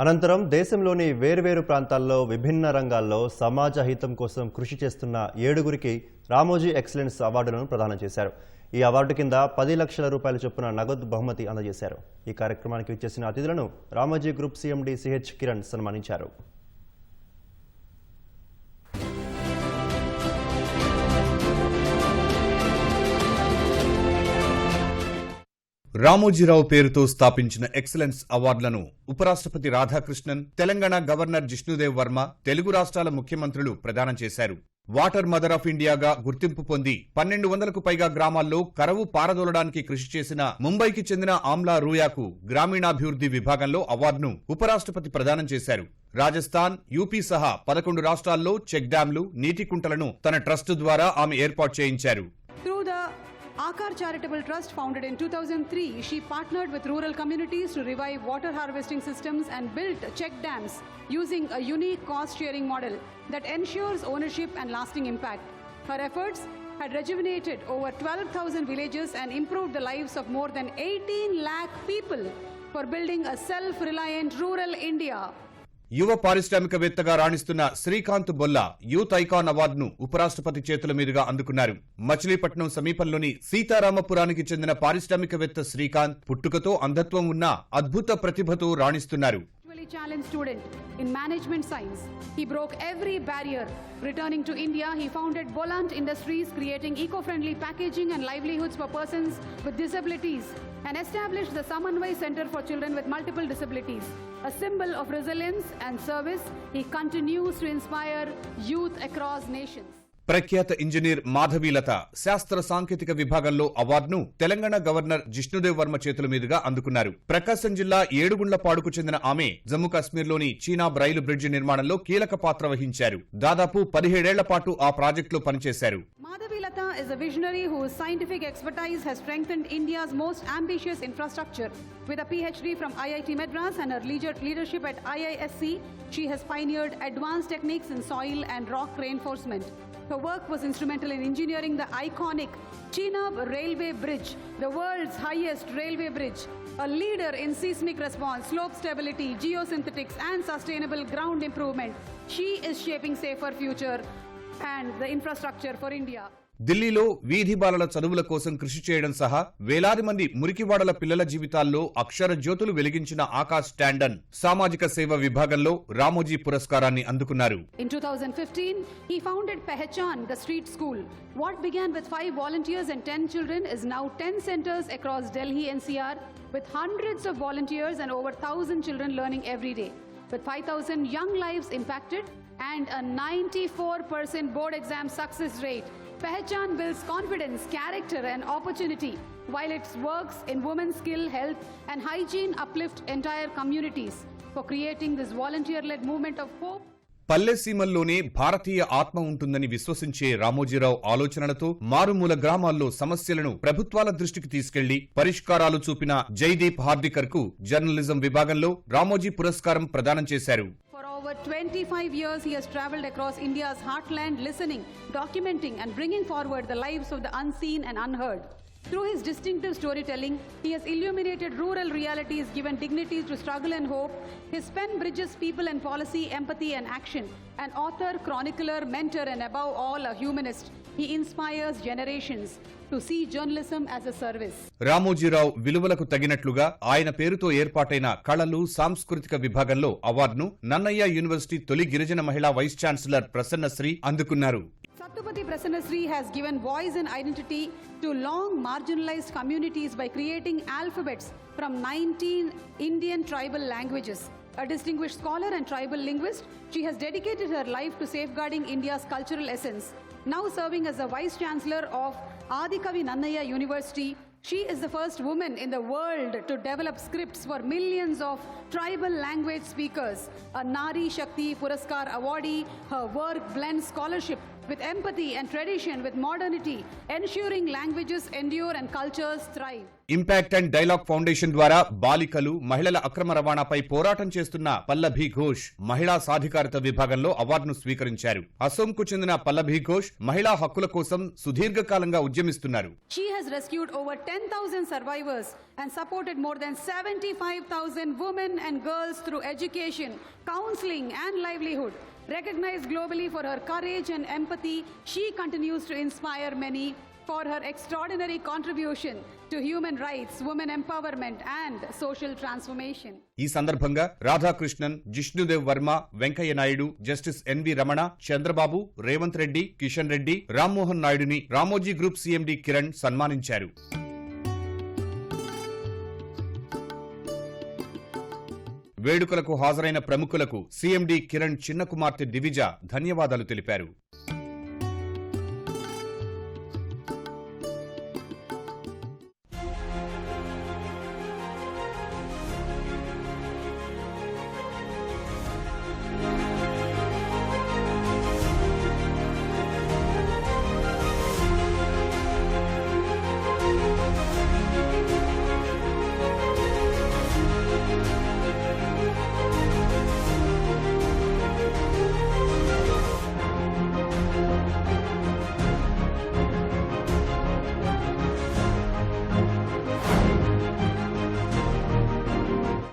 అనంతరం దేశంలోని వేర్వేరు ప్రాంతాల్లో విభిన్న రంగాల్లో సమాజ హితం కోసం కృషి చేస్తున్న ఏడుగురికి రామోజీ ఎక్సలెన్స్ అవార్డులను ప్రదానం చేశారు. ఈ అవార్డు కింద పది లక్షల రూపాయల చొప్పున నగదు బహుమతి అందజేశారు. ఈ కార్యక్రమానికి విచ్చేసిన అతిథులను Ramoji group CMD CH Kiran సన్మానించారు. రామోజీరావు పేరుతో స్థాపించిన ఎక్సలెన్స్ అవార్డులను ఉపరాష్ట్రపతి రాధాకృష్ణన్ తెలంగాణ గవర్నర్ జిష్ణుదేవ్ వర్మ తెలుగు రాష్ట్రాల ముఖ్యమంత్రులు ప్రదానం చేశారు. వాటర్ మదర్ ఆఫ్ ఇండియాగా గుర్తింపు పొంది పన్నెండు వందలకు పైగా గ్రామాల్లో కరవు పారదోలడానికి కృషి చేసిన ముంబైకి చెందిన ఆమ్లా రూయాకు గ్రామీణాభివృద్ధి విభాగంలో అవార్డును ఉపరాష్ట్రపతి ప్రదానం చేశారు. రాజస్థాన్ యూపీ సహా పదకొండు రాష్ట్రాల్లో చెక్ డ్యాంలు నీటి కుంటలను తన ట్రస్టు ద్వారా ఆమె ఏర్పాటు చేయించారు. Akar Charitable Trust founded in 2003, she partnered with rural communities to revive water harvesting systems and built check dams using a unique cost sharing model that ensures ownership and lasting impact. Her efforts had rejuvenated over 12,000 villages and improved the lives of more than 18 lakh people for building a self reliant rural India. యువ పారిశ్రామికవేత్తగా రాణిస్తున్న Srikanth Bolla youth icon అవార్డును ఉపరాష్ట్రపతి చేతుల మీదుగా అందుకున్నారు. మచిలీపట్నం సమీపంలోని సీతారామపురానికి చెందిన పారిశ్రామికవేత్త శ్రీకాంత్ పుట్టుకతో అంధత్వం ఉన్న అద్భుత ప్రతిభతో రాణిస్తున్నారు. Intellectually challenged student in management science. He broke every barrier. Returning to India, he founded Bolant Industries, creating eco-friendly packaging and livelihoods for persons with disabilities, and established the Samanvai Center for Children with Multiple Disabilities. A symbol of resilience and service, he continues to inspire youth across nations. ప్రఖ్యాత engineer Madhavi Latha శాస్త్ర సాంకేతిక విభాగంలో అవార్డును Telangana governor Jishnu Dev Varma చేతుల మీదుగా అందుకున్నారు. ప్రకాశం జిల్లా ఏడుగుండ్ల పాడుకు చెందిన ఆమె జమ్ముకాశ్మీర్లోని చీనా బ్రైలు బ్రిడ్జి నిర్మాణంలో కీలక పాత్ర వహించారు. దాదాపు పదిహేడేళ్ళ పాటు ఆ ప్రాజెక్టులో పనిచేశారు. Madhavi Latha is a visionary who scientific expertise has strengthened India's most ambitious infrastructure with PhD from IIT and leader leadership at IISc she has advanced techniques soil and rock reinforcement Her work was instrumental in engineering the iconic Chenab Railway Bridge, the world's highest railway bridge, a leader in seismic response, slope stability, geosynthetics, and sustainable ground improvement. She is shaping safer future and the infrastructure for India. ఢిల్లీలో వీధి బాలల చదువుల కోసం కృషి చేయడం సహా వేలాది మంది మురికివాడల పిల్లల జీవితాల్లో అక్షర జ్యోతులు వెలిగించిన ఆకాశ్ స్టాండన్ సామాజిక సేవ విభాగంలో రామోజీ పురస్కారాన్ని అందుకున్నారు. In 2015 he founded Pehchan the street school what began with volunteers and children is now 10 centres across Delhi NCR with hundreds of volunteers and over 1000 children learning every day with 5000 young lives impacted and a 94% board exam success rate Pehchan builds confidence, character, and opportunity, while its works in women's skill, health, and hygiene uplift entire communities for creating this volunteer led movement of hope. పల్లెసీమల్లోనే భారతీయ ఆత్మ ఉంటుందని విశ్వసించే రామోజీరావు ఆలోచనలతో మారుమూల గ్రామాల్లో సమస్యలను ప్రభుత్వాల దృష్టికి తీసుకెళ్ళి పరిష్కారాలు చూపిన జైదీప్ హార్దికర్కు జర్నలిజం విభాగంలో రామోజీ పురస్కారం ప్రదానం చేశారు over 25 years, he has traveled across India's heartland, listening, documenting, and bringing forward the lives of the unseen and unheard. Through his distinctive storytelling, he has illuminated rural realities, given dignity to struggle and hope. His pen bridges people and policy, empathy and action. An author, chronicler, mentor, and above all, a humanist. He inspires generations to see journalism as a service. Ramoji Rao విలువలకు తగినట్లుగా ఆయన పేరుతో ఏర్పాటైన కళలు సాంస్కృతిక విభాగంలో అవార్డును Nannaya university తొలి గిరిజన మహిళా వైస్ ఛాన్సలర్ ప్రసన్నశ్రీ అందుకున్నారు Satyapati Prasanasri has given voice and identity to long marginalized communities by creating alphabets from 19 Indian tribal languages. A distinguished scholar and tribal linguist, she has dedicated her life to safeguarding India's cultural essence. Now serving as the Vice Chancellor of Adikavi Nannaya University, she is the first woman in the world to develop scripts for millions of tribal language speakers. A Nari Shakti Puraskar awardee, her work blends scholarship with empathy and tradition with modernity, ensuring languages endure and cultures thrive. Impact and dialogue foundation ద్వారా బాలికలు మహిళల అక్రమ రవాణాపై పోరాటం చేస్తున్న పల్లభి ఘోష్ మహిళా సాధికారత విభాగంలో అవార్డును స్వీకరించారు అసోంకు చెందిన పల్లభి ఘోష్ మహిళా హక్కుల కోసం సుదీర్ఘకాలంగా ఉద్యమిస్తున్నారు She has rescued over 10,000 survivors and supported more than 75,000 women and girls through education, counseling, and livelihood. Recognized globally for her courage and empathy, she continues to inspire many for her extraordinary contribution to human rights, women empowerment, and social transformation. ఈ సందర్భంగా Radhakrishnan Jishnu Dev Varma Venkaiah Naidu justice N V Ramana Chandrababu Revanth Reddy Kishan Reddy Rammohan నాయుడుని Ramoji group CMD Kiran సన్మానించారు వేడుకలకు హాజరైన ప్రముఖులకు CMD Kiran చిన్న కుమార్తె దివిజ ధన్యవాదాలు తెలిపారు.